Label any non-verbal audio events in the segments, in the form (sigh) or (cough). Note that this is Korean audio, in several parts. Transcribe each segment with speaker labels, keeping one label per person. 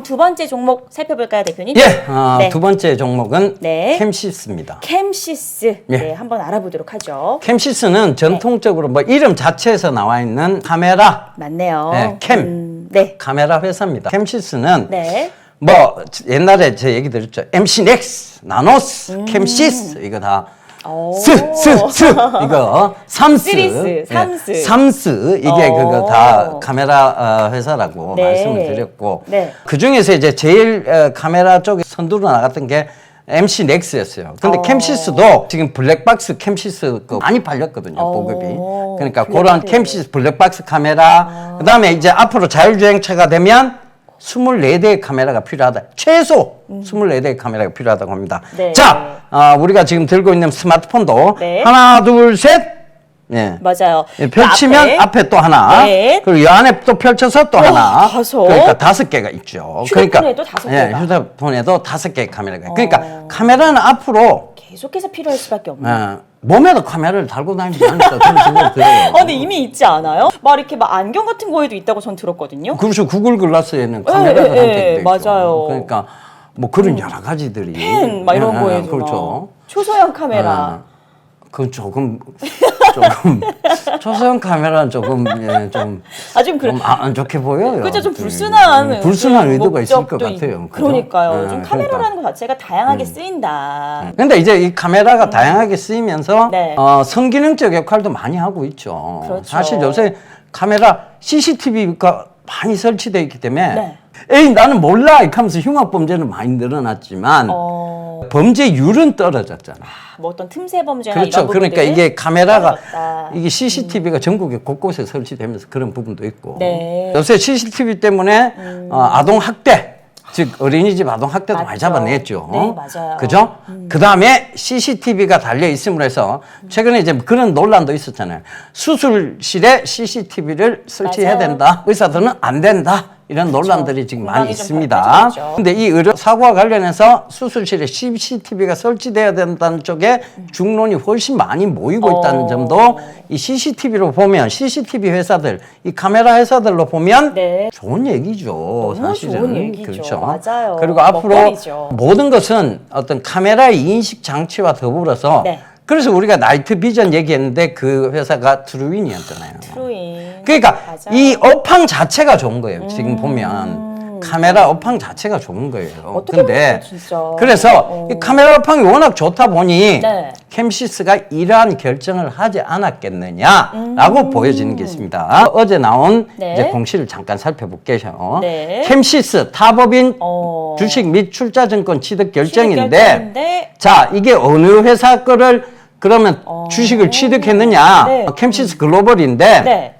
Speaker 1: 그럼 두 번째 종목 살펴볼까요, 대표님?
Speaker 2: 예, 어,
Speaker 1: 네.
Speaker 2: 두 번째 종목은
Speaker 1: 네.
Speaker 2: 캠시스입니다.
Speaker 1: 캠시스.
Speaker 2: 예.
Speaker 1: 네, 한번 알아보도록 하죠.
Speaker 2: 캠시스는 전통적으로 뭐 이름 자체에서 나와 있는 카메라
Speaker 1: 맞네요.
Speaker 2: 네, 캠.
Speaker 1: 음, 네.
Speaker 2: 카메라 회사입니다. 캠시스는
Speaker 1: 네.
Speaker 2: 뭐 옛날에 제 얘기 드렸죠. MC 넥스, 나노스, 캠시스 이거 다
Speaker 1: 음. 오.
Speaker 2: 스, 스, 스 이거 삼스,
Speaker 1: 쓰리스,
Speaker 2: 예,
Speaker 1: 삼스.
Speaker 2: 삼스 이게
Speaker 1: 오.
Speaker 2: 그거 다 카메라 어, 회사라고
Speaker 1: 네.
Speaker 2: 말씀을 드렸고
Speaker 1: 네.
Speaker 2: 그 중에서 이제 제일 어, 카메라 쪽에 선두로 나갔던 게 MC 넥스였어요. 근데
Speaker 1: 어.
Speaker 2: 캠시스도 지금 블랙박스 캠시스 거 많이 팔렸거든요,
Speaker 1: 어.
Speaker 2: 보급이. 그러니까
Speaker 1: 블랙박스.
Speaker 2: 그런 캠시스 블랙박스 카메라, 그다음에 이제 앞으로 자율주행차가 되면 24대의 카메라가 필요하다. 최소 24대의 카메라가 필요하다고 합니다.
Speaker 1: 음. 네.
Speaker 2: 자, 어, 우리가 지금 들고 있는 스마트폰도
Speaker 1: 네.
Speaker 2: 하나, 둘, 셋. 예.
Speaker 1: 맞아요.
Speaker 2: 예, 펼치면
Speaker 1: 그
Speaker 2: 앞에, 또 하나,
Speaker 1: 네.
Speaker 2: 그리고 이 안에 또 펼쳐서 또
Speaker 1: 와,
Speaker 2: 하나,
Speaker 1: 다섯.
Speaker 2: 그러니까 다섯 개가 있죠.
Speaker 1: 휴대폰에도 다섯
Speaker 2: 예,
Speaker 1: 개가.
Speaker 2: 휴대폰에도 다섯 개의 카메라가. 있어요. 그러니까
Speaker 1: 어.
Speaker 2: 카메라는 앞으로
Speaker 1: 계속해서 필요할 수밖에 없네요.
Speaker 2: 예, 몸에도 카메라를 달고 다니지 않을까 그런 생각이 들어요.
Speaker 1: 어, 근데 이미 있지 않아요? 막 이렇게 막 안경 같은 거에도 있다고 전 들었거든요.
Speaker 2: 그렇죠. 구글 글라스에는 카메라가
Speaker 1: 예, 예,
Speaker 2: 있죠.
Speaker 1: 맞아요.
Speaker 2: 그러니까 뭐 그런 여러 가지들이
Speaker 1: 펜, 막 이런
Speaker 2: 예, 예,
Speaker 1: 거에도
Speaker 2: 그렇죠.
Speaker 1: 막 초소형 카메라.
Speaker 2: 아, 그건 조금 조금 (laughs) 초소형 카메라는 조금 예, 좀
Speaker 1: 아, 좀 그래.
Speaker 2: 좀안 좋게 보여요.
Speaker 1: 그죠 좀
Speaker 2: 그,
Speaker 1: 불순한
Speaker 2: 음, 불순한
Speaker 1: 그런
Speaker 2: 의도가 있을 것
Speaker 1: 목적도 있-
Speaker 2: 같아요. 그죠?
Speaker 1: 그러니까요.
Speaker 2: 예,
Speaker 1: 좀
Speaker 2: 그러니까.
Speaker 1: 카메라라는 것 자체가 다양하게 쓰인다.
Speaker 2: 근데 이제 이 카메라가 다양하게 쓰이면서
Speaker 1: 네.
Speaker 2: 어, 성기능적 역할도 많이 하고 있죠.
Speaker 1: 그렇죠.
Speaker 2: 사실 요새 카메라 CCTV가 많이 설치되어 있기 때문에
Speaker 1: 네.
Speaker 2: 에이 나는 몰라 이렇게 하면서 흉악 범죄는 많이 늘어났지만
Speaker 1: 어,
Speaker 2: 범죄율은 떨어졌잖아.
Speaker 1: 뭐 어떤 틈새 범죄나
Speaker 2: 그렇죠. 그러니까 이게 카메라가
Speaker 1: 떨어졌다.
Speaker 2: 이게 CCTV가 전국에 곳곳에 설치되면서 그런 부분도 있고
Speaker 1: 네. 음.
Speaker 2: 요새 CCTV 때문에 어, 아동 학대 즉 어린이집 아동 학대도 많이
Speaker 1: 맞죠.
Speaker 2: 잡아냈죠.
Speaker 1: 네, 맞아요. 음.
Speaker 2: 그죠? 그 다음에 CCTV가 달려 있음으로 해서 최근에 이제 그런 논란도 있었잖아요. 수술실에 CCTV를 설치해야
Speaker 1: 맞아요.
Speaker 2: 된다. 의사들은 안 된다. 이런 논란들이 지금 많이 있습니다. 근데 이 의료 사고와 관련해서 수술실에 CCTV가 설치돼야 된다는 쪽에 중론이 훨씬 많이 모이고 있다는
Speaker 1: 어.
Speaker 2: 점도 이 CCTV로 보면 CCTV 회사들, 이 카메라 회사들로 보면
Speaker 1: 네.
Speaker 2: 좋은 얘기죠.
Speaker 1: 너무
Speaker 2: 사실은
Speaker 1: 좋은 얘기죠.
Speaker 2: 그렇죠.
Speaker 1: 맞아요.
Speaker 2: 그리고 앞으로
Speaker 1: 먹거리죠.
Speaker 2: 모든 것은 어떤 카메라의 인식 장치와 더불어서
Speaker 1: 네.
Speaker 2: 그래서 우리가 나이트 비전 얘기했는데 그 회사가 트루윈이었잖아요.
Speaker 1: 트루인.
Speaker 2: 그러니까
Speaker 1: 맞아요.
Speaker 2: 이 업황 자체가 좋은 거예요. 지금 보면 카메라 업황 자체가 좋은 거예요.
Speaker 1: 음. 어떻게
Speaker 2: 근데
Speaker 1: 보면 진짜.
Speaker 2: 그래서
Speaker 1: 어.
Speaker 2: 이 카메라 업황이 워낙 좋다 보니
Speaker 1: 네.
Speaker 2: 캠시스가 이러한 결정을 하지 않았겠느냐라고 보여지는 게 있습니다. 어제 나온
Speaker 1: 음. 네.
Speaker 2: 이제 공시를 잠깐 살펴볼게요.
Speaker 1: 네.
Speaker 2: 캠시스 타법인
Speaker 1: 어.
Speaker 2: 주식 및 출자증권 취득
Speaker 1: 취득
Speaker 2: 결정인데
Speaker 1: 결정인데
Speaker 2: 자 이게 어느 회사 거를 그러면 주식을 취득했느냐
Speaker 1: 네.
Speaker 2: 캠시스 글로벌인데
Speaker 1: 네.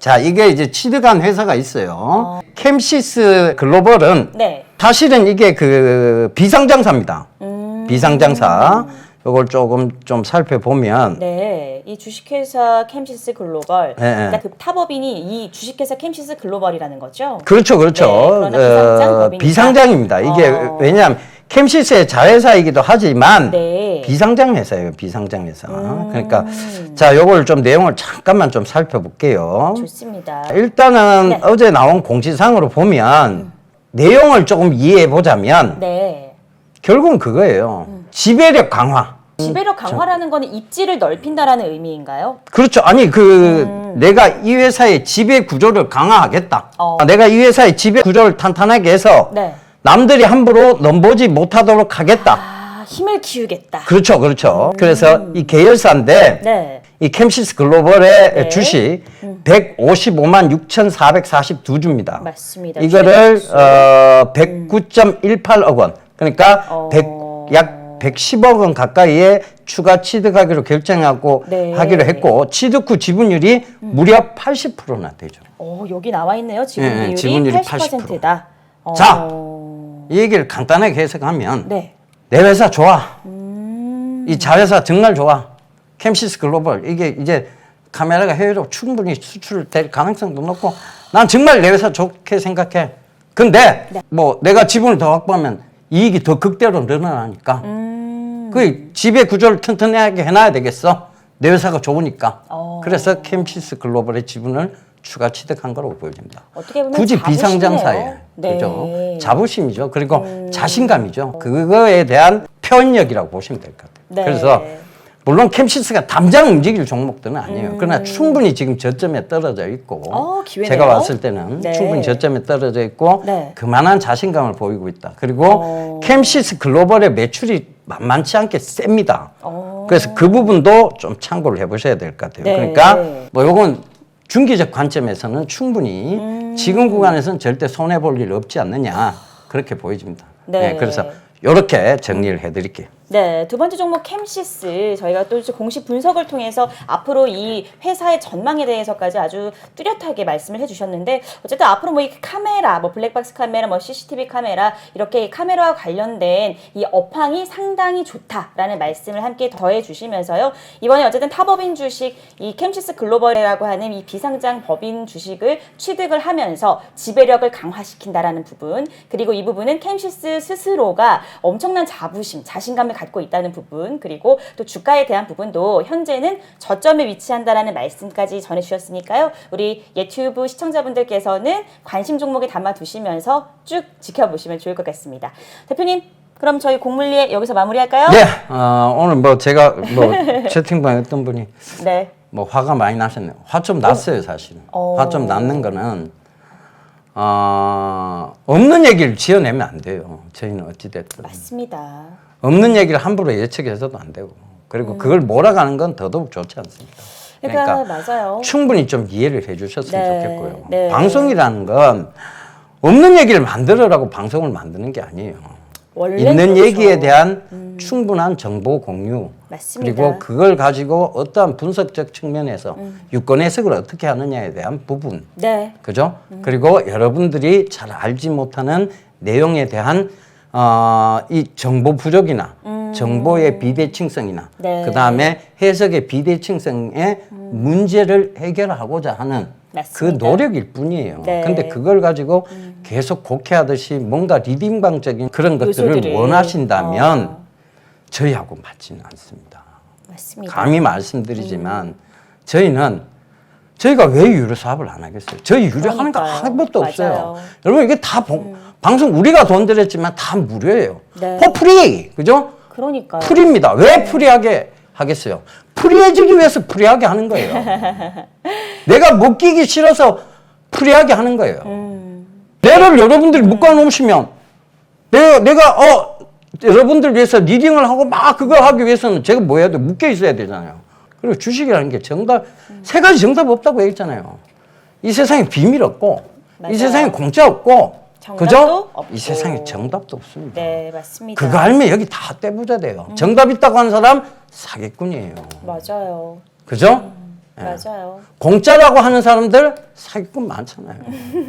Speaker 2: 자 이게 이제 취득한 회사가 있어요 캠시스 글로벌은
Speaker 1: 네.
Speaker 2: 사실은 이게 그 비상장사입니다
Speaker 1: 음.
Speaker 2: 비상장사 요걸 조금 좀 살펴보면
Speaker 1: 네, 이 주식회사 캠시스 글로벌,
Speaker 2: 네, 네.
Speaker 1: 그러니까 그 타법인이 이 주식회사 캠시스 글로벌이라는 거죠.
Speaker 2: 그렇죠 그렇죠
Speaker 1: 네, 그러나 비상장 법이니까.
Speaker 2: 비상장입니다 이게
Speaker 1: 어.
Speaker 2: 왜냐하면 캠시스의 자회사이기도 하지만
Speaker 1: 네.
Speaker 2: 비상장 회사예요 비상장 회사 그러니까 자 요걸 좀 내용을 잠깐만 좀 살펴볼게요
Speaker 1: 좋습니다.
Speaker 2: 일단은
Speaker 1: 네.
Speaker 2: 어제 나온 공지사항으로 보면 내용을 조금 이해해 보자면
Speaker 1: 네.
Speaker 2: 결국은 그거예요. 지배력 강화.
Speaker 1: 지배력 강화라는 거는 입지를 넓힌다라는 의미인가요?
Speaker 2: 그렇죠. 아니 그 내가 이 회사의 지배 구조를 강화하겠다.
Speaker 1: 어.
Speaker 2: 내가 이 회사의 지배 구조를 탄탄하게 해서
Speaker 1: 네.
Speaker 2: 남들이 함부로 넘보지 못하도록 하겠다.
Speaker 1: 아, 힘을 키우겠다.
Speaker 2: 그렇죠, 그렇죠. 그래서 이 계열사인데
Speaker 1: 네.
Speaker 2: 이 캠시스 글로벌의
Speaker 1: 네.
Speaker 2: 주식 155만 6,442주입니다.
Speaker 1: 맞습니다.
Speaker 2: 이거를 어 109.18억 원. 그러니까
Speaker 1: 어.
Speaker 2: 100, 약 110억 원 가까이의 추가 취득하기로 결정하고
Speaker 1: 네.
Speaker 2: 하기로 했고 취득 후 지분율이 무려 80%나 되죠.
Speaker 1: 어, 여기 나와 있네요. 지분
Speaker 2: 예, 지분율이
Speaker 1: 80%다. 어,
Speaker 2: 자. 이 얘기를 간단하게 해석하면
Speaker 1: 네.
Speaker 2: 내 회사 좋아.
Speaker 1: 음.
Speaker 2: 이 자회사 정말 좋아. 캠시스 글로벌 이게 이제 카메라가 해외로 충분히 수출될 가능성도 높고 난 정말 내 회사 좋게 생각해. 근데
Speaker 1: 네.
Speaker 2: 뭐 내가 지분을 더 확보하면 이익이 더 극대로 늘어나니까
Speaker 1: 음.
Speaker 2: 그 지배 구조를 튼튼하게 해놔야 되겠어. 내 회사가 좋으니까.
Speaker 1: 어.
Speaker 2: 그래서 캠시스 글로벌의 지분을 추가 취득한 거라고 보여집니다.
Speaker 1: 어떻게 보면
Speaker 2: 굳이
Speaker 1: 자부심이네요.
Speaker 2: 비상장사에
Speaker 1: 네.
Speaker 2: 그죠? 자부심이죠. 그리고 자신감이죠. 그거에 대한 표현력이라고 보시면 될 것 같아요.
Speaker 1: 네.
Speaker 2: 그래서 물론 캠시스가 당장 움직일 종목들은 아니에요. 그러나 충분히 지금 저점에 떨어져 있고
Speaker 1: 어, 기회네요.
Speaker 2: 제가 왔을 때는
Speaker 1: 네.
Speaker 2: 충분히 저점에 떨어져 있고
Speaker 1: 네.
Speaker 2: 그만한 자신감을 보이고 있다. 그리고
Speaker 1: 어.
Speaker 2: 캠시스 글로벌의 매출이 만만치 않게 셉니다.
Speaker 1: 어.
Speaker 2: 그래서 그 부분도 좀 참고를 해보셔야 될 것 같아요.
Speaker 1: 네.
Speaker 2: 그러니까 뭐 요건 중기적 관점에서는 충분히
Speaker 1: 음.
Speaker 2: 지금 구간에서는 절대 손해 볼 일 없지 않느냐 그렇게 보여집니다.
Speaker 1: 네.
Speaker 2: 그래서 이렇게 정리를 해드릴게요.
Speaker 1: 네, 두 번째 종목 캠시스. 저희가 또 공식 분석을 통해서 앞으로 이 회사의 전망에 대해서까지 아주 뚜렷하게 말씀을 해주셨는데 어쨌든 앞으로 뭐 이 카메라, 뭐 블랙박스 카메라, 뭐 CCTV 카메라 이렇게 이 카메라와 관련된 이 업황이 상당히 좋다라는 말씀을 함께 더해 주시면서요. 이번에 어쨌든 타법인 주식 이 캠시스 글로벌이라고 하는 이 비상장 법인 주식을 취득을 하면서 지배력을 강화시킨다라는 부분 그리고 이 부분은 캠시스 스스로가 엄청난 자부심, 자신감을 갖고 있다는 부분 그리고 또 주가에 대한 부분도 현재는 저점에 위치한다라는 말씀까지 전해주셨으니까요. 우리 예튜브 시청자분들께서는 관심 종목에 담아두시면서 쭉 지켜보시면 좋을 것 같습니다. 대표님, 그럼 저희 공물리에 여기서 마무리할까요?
Speaker 2: 네, 어, 오늘 뭐 제가 뭐 (laughs) 채팅방에 어떤 분이
Speaker 1: 네.
Speaker 2: 뭐 화가 많이 나셨네요. 화 좀 났어요, 사실은.
Speaker 1: 어.
Speaker 2: 화좀 났는 거는 어, 없는 얘기를 지어내면 안 돼요. 저희는 어찌 됐든.
Speaker 1: 맞습니다.
Speaker 2: 없는 얘기를 함부로 예측해서도 안 되고. 그리고 그걸 몰아가는 건 더더욱 좋지 않습니다.
Speaker 1: 음. 그러니까, 맞아요.
Speaker 2: 충분히 좀 이해를 해주셨으면
Speaker 1: 네,
Speaker 2: 좋겠고요.
Speaker 1: 네.
Speaker 2: 방송이라는 건 없는 얘기를 만들어라고 방송을 만드는 게 아니에요. 있는
Speaker 1: 그렇죠.
Speaker 2: 얘기에 대한 충분한 정보 공유
Speaker 1: 맞습니다.
Speaker 2: 그리고 그걸 가지고 어떠한 분석적 측면에서
Speaker 1: 음.
Speaker 2: 유권 해석을 어떻게 하느냐에 대한 부분
Speaker 1: 네.
Speaker 2: 그죠?
Speaker 1: 음.
Speaker 2: 그리고 여러분들이 잘 알지 못하는 내용에 대한 어, 이 정보 부족이나 정보의 비대칭성이나
Speaker 1: 음. 네. 음.
Speaker 2: 그 다음에 해석의 비대칭성의 문제를 해결하고자 하는 그
Speaker 1: 맞습니다.
Speaker 2: 노력일 뿐이에요.
Speaker 1: 네. 음.
Speaker 2: 근데 그걸 가지고 계속 곡해하듯이 뭔가 리딩방적인 그런 것들을
Speaker 1: 요소들을.
Speaker 2: 원하신다면
Speaker 1: 어.
Speaker 2: 저희하고 맞지는 않습니다.
Speaker 1: 맞습니다.
Speaker 2: 감히 말씀드리지만 저희는 저희가 왜 유료 사업을 안 하겠어요? 저희 유료 하는 거
Speaker 1: 그러니까요.
Speaker 2: 아무것도 없어요.
Speaker 1: 맞아요. 음.
Speaker 2: 여러분 이게 다 봉- 방송 우리가 돈 들였지만 다 무료예요.
Speaker 1: 네.
Speaker 2: 포 프리 그죠?
Speaker 1: 그러니까요.
Speaker 2: 프리입니다. 왜 프리하게 하겠어요? 프리해지기 위해서 프리하게 하는 거예요. (laughs) 내가 묶이기 싫어서 프리하게 하는 거예요.
Speaker 1: 음.
Speaker 2: 내를 여러분들이 묶어 놓으시면 내가 내가 어 여러분들 위해서 리딩을 하고 막 그걸 하기 위해서는 제가 뭐 해야 돼? 묶여 있어야 되잖아요. 그리고 주식이라는 게 정답 세 가지 정답 없다고 얘기했잖아요. 이 세상에 비밀 없고
Speaker 1: 맞아요.
Speaker 2: 이 세상에 공짜 없고 그죠?
Speaker 1: 없고.
Speaker 2: 이 세상에 정답도 없습니다.
Speaker 1: 네, 맞습니다.
Speaker 2: 그거 알면 여기 다 떼부자 돼요. 정답 있다고 하는 사람 사기꾼이에요.
Speaker 1: 맞아요.
Speaker 2: 그죠? 예.
Speaker 1: 맞아요.
Speaker 2: 공짜라고 하는 사람들 사기꾼 많잖아요.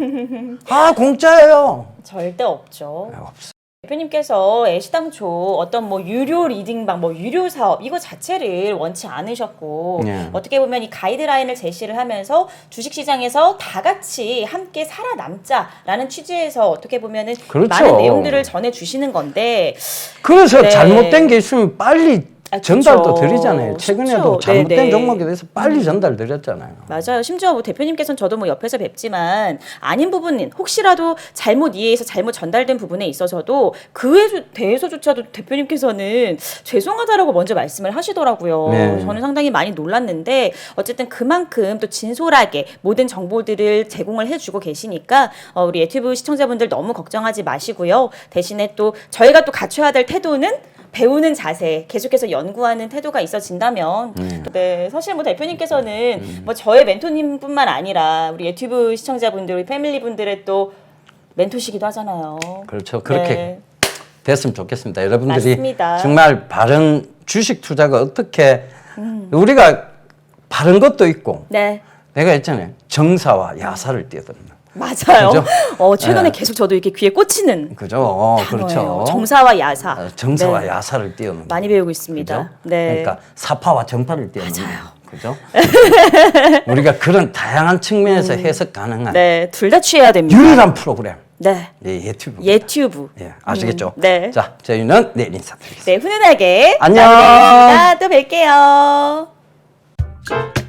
Speaker 2: (laughs) 아 공짜예요.
Speaker 1: 절대 없죠.
Speaker 2: 아, 없어.
Speaker 1: 대표님께서 애시당초 어떤 뭐 유료 리딩방, 뭐 유료 사업 이거 자체를 원치 않으셨고
Speaker 2: 네.
Speaker 1: 어떻게 보면 이 가이드라인을 제시를 하면서 주식시장에서 다 같이 함께 살아남자라는 취지에서 어떻게 보면은
Speaker 2: 그렇죠.
Speaker 1: 많은 내용들을 전해 주시는 건데
Speaker 2: 그래서
Speaker 1: 네.
Speaker 2: 잘못된 게 있으면 빨리
Speaker 1: 아,
Speaker 2: 전달도
Speaker 1: 그쵸.
Speaker 2: 드리잖아요. 최근에도
Speaker 1: 그쵸.
Speaker 2: 잘못된
Speaker 1: 네네. 음.
Speaker 2: 종목에 대해서 빨리 전달 드렸잖아요.
Speaker 1: 맞아요. 심지어 뭐 대표님께서는 저도 뭐 옆에서 뵙지만 아닌 부분은 혹시라도 잘못 이해해서 잘못 전달된 부분에 있어서도 그에 조- 대해서조차도 대표님께서는 죄송하다라고 먼저 말씀을 하시더라고요.
Speaker 2: 네.
Speaker 1: 저는 상당히 많이 놀랐는데 어쨌든 그만큼 또 진솔하게 모든 정보들을 제공을 해주고 계시니까 어, 우리 유튜브 시청자분들 너무 걱정하지 마시고요. 대신에 또 저희가 또 갖춰야 될 태도는 배우는 자세, 계속해서 연구하는 태도가 있어진다면, 네, 사실 뭐 대표님께서는 뭐 저의 멘토님뿐만 아니라 우리 유튜브 시청자분들, 우리 패밀리분들의 또 멘토시기도 하잖아요.
Speaker 2: 그렇죠. 그렇게
Speaker 1: 네.
Speaker 2: 됐으면 좋겠습니다. 여러분들이
Speaker 1: 맞습니다.
Speaker 2: 정말 바른 주식 투자가 어떻게 우리가 바른 것도 있고
Speaker 1: 네.
Speaker 2: 내가 했잖아요. 정사와 야사를 뛰어듭니다.
Speaker 1: 맞아요.
Speaker 2: 그죠?
Speaker 1: 어, 최근에
Speaker 2: 네.
Speaker 1: 계속 저도 이렇게 귀에 꽂히는
Speaker 2: 그죠? 어,
Speaker 1: 단어예요.
Speaker 2: 그렇죠.
Speaker 1: 정사와 야사.
Speaker 2: 어, 정사와
Speaker 1: 네.
Speaker 2: 야사를 뛰어넘는
Speaker 1: 많이 배우고 있습니다.
Speaker 2: 그죠?
Speaker 1: 네.
Speaker 2: 그러니까 사파와 정파를 뛰어넘는 그죠? (laughs) 우리가 그런 다양한 측면에서 해석 가능한
Speaker 1: 음. 네, 둘 다 취해야 됩니다.
Speaker 2: 유일한 프로그램
Speaker 1: 네.
Speaker 2: 예, 예튜브.
Speaker 1: 예튜브.
Speaker 2: 예, 아시겠죠?
Speaker 1: 음, 네.
Speaker 2: 자, 저희는 내일 인사드리겠습니다.
Speaker 1: 네, 훈훈하게
Speaker 2: 안녕.
Speaker 1: 마무리하겠습니다. 또 뵐게요.